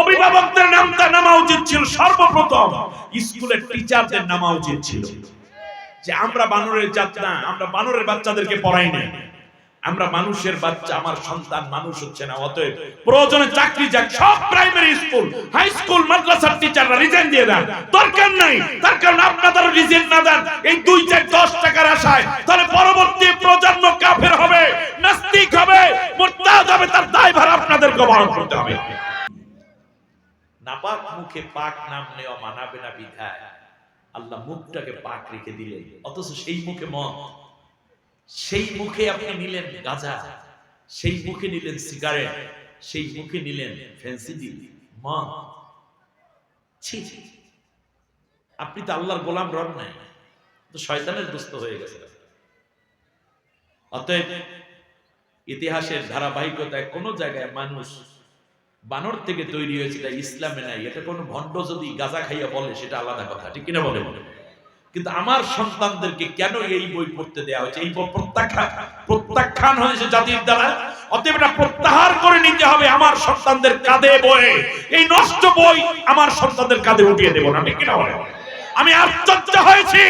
অভিভাবকদের নামটা নামা উচিত ছিল সর্বপ্রথম। স্কুলের টিচারদের নামা উচিত ছিল। যে আমরা বানরের জাত না, আমরা বানরের বাচ্চাদেরকে পড়াই না আমরা মানুষের বাচ্চা, আমার সন্তান মানুষ হচ্ছে না, অতএব প্রয়োজনে চাকরি যাক। সব প্রাইমারি স্কুল হাই স্কুল মাদ্রাসার টিচাররা রিজাইন দিয়ে দেন। দরকার নাই, তার কারণ আপনারা রিজাইন না দেন। এই দুই চার দশ টাকার আশায় তাহলে পরবর্তী প্রজন্ম কাফের হবে, নাস্তিক হবে, মোরতাদ হবে, তার দায়ভার আপনাদেরকে বহন করতে হবে। নাপাক মুখে পাক নাম নেওয়া মানাবে না বিধায়। আল্লাহ মুখটাকে পাক রেখে দিলেন, অথচ সেই মুখে মদ। সেই মুখে আপনি নিলেন গাঁজা, সেই মুখে নিলেন সিগারেট, সেই মুখে নিলেন ফেন্সিডিল মদ। ছি ছি। আপনি তো আল্লাহর গোলাম রন নাই, তো শয়তানের দুস্থ হয়ে গেছে। অতএব ইতিহাসের ধারাবাহিকতায় কোন জায়গায় মানুষ বানর থেকে তৈরি হয়েছে এটা ইসলামে নাই। এটা কোনো ভণ্ড যদি গাঁজা খাইয়া বলে, সেটা আলাদা কথা। ঠিক কিনা বলে? বলে কিন্তু আমার সন্তানদেরকে কেন এই বই পড়তে দেওয়া হয়েছে? এই প্রত্যাখ্যান প্রত্যাখ্যান হয়েছে জাতির দ্বারা। অতএব এটা প্রত্যাহার করে নিতে হবে আমার সন্তানদের কাঁধে বয়ে। এই নষ্ট বই আমার সন্তানদের কাঁধে উঠিয়ে দেবো না। ঠিক কিনা বলে? আমি আশ্চর্য হয়েছি।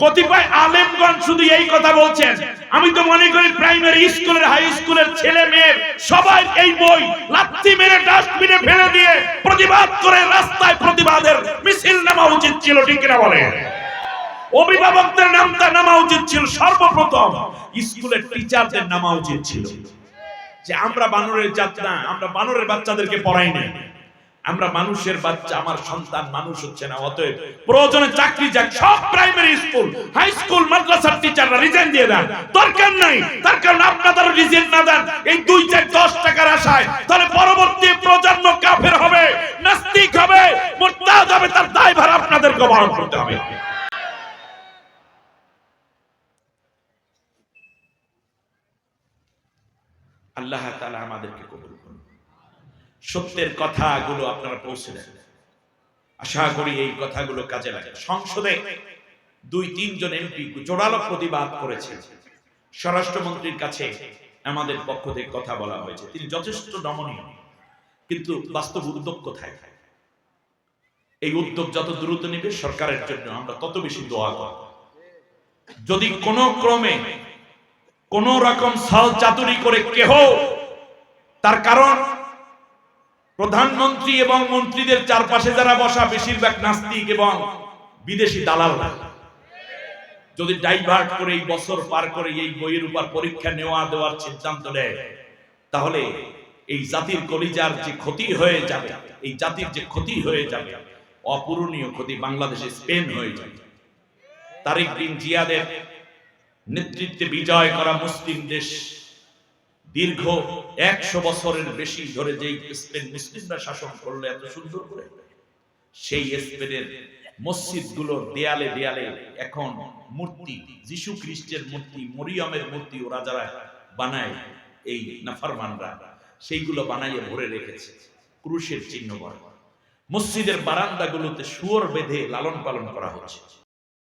কতিপয় আলেমগণ শুধু এই কথা বলছেন। আমি তো মনে করি প্রাইমারি স্কুলের হাই স্কুলের ছেলে মেয়ের সবাই এই বই লাথি মেরে ডাস্টবিনে ফেলে দিয়ে প্রতিবাদ করে রাস্তায় প্রতিবাদের মিছিল নামা উচিত ছিল, ঠিক কিনা বলে? অভিভাবকদের নামটা নামা উচিত ছিল, সর্বপ্রথম স্কুলের টিচারদের নামা উচিত ছিল। যে আমরা বানরের না, আমরা বানরের বাচ্চাদেরকে পড়াই না আমরা মানুষের বাচ্চা, আমার সন্তান মানুষ হচ্ছে না, অতএব প্রয়োজনে চাকরি যাক, সব প্রাইমারি স্কুল হাই স্কুল মাদ্রাসার টিচাররা রিজাইন দিয়ে দেন। দরকার নাই, তার কারণ আপনারা রিজাইন না দেন। এই দুই চার দশ টাকার আশায়, তাহলে পরবর্তী প্রজন্ম কাফের হবে, নাস্তিক হবে, মোরতাদ হবে, তার দায়ভার আপনাদেরকে বহন করতে হবে। আল্লাহ তাআলা আমাদেরকে কবুল করুন। সত্যের কথাগুলো আপনারা পৌঁছে দেন। আশা করি এই কথাগুলো কাজে লাগে সংসদে দুই, তিনজন এমপি জোরালো প্রতিবাদ করেছে স্বরাষ্ট্রমন্ত্রীর কাছে আমাদের পক্ষ থেকে কথা বলা হয়েছে। তিনি যথেষ্ট নমনীয় কিন্তু বাস্তব উদ্যোগ কোথায়? এই উদ্যোগ যত দ্রুত নেবে সরকারের জন্য আমরা তত বেশি দোয়া করব। যদি কোন ক্রমে কোন রকম সাল চাতুরি করে কেহ তার কারণ প্রধানমন্ত্রী এবং মন্ত্রীদের চারপাশে যারা বসা, বেশিরভাগ নাস্তিক এবং বিদেশি দালাল। যদি ডাইভার্ট করে এই বছর পার করে এই বইয়ের উপর পরীক্ষা নেওয়া দেওয়ার সিদ্ধান্ত নেয়, তাহলে এই জাতির কলিজার যে ক্ষতি হয়ে যাবে, এই জাতির যে ক্ষতি হয়ে যাবে, অপূরণীয় ক্ষতি বাংলাদেশে স্পেন হয়ে যাবে। তারিক বিন জিয়াদের নেতৃত্বে বিজয় করা মুসলিম দেশ দীর্ঘ একশো বছরের বেশি ধরে যেই স্পেন মুসলিমরা শাসন করল এত সুন্দর করে, সেই স্পেনের মসজিদগুলোর দেয়ালে দেয়ালে এখন মূর্তি, যিশু খ্রিস্টের মূর্তি, মরিয়মের মূর্তি ওরা যারা বানায়, এই নাফারমানরা, সেইগুলো বানাইয়ে ভরে রেখেছে, ক্রুশের চিহ্ন বড় মসজিদের বারান্দাগুলোতে শুয়োর বেঁধে লালন পালন করা হচ্ছে।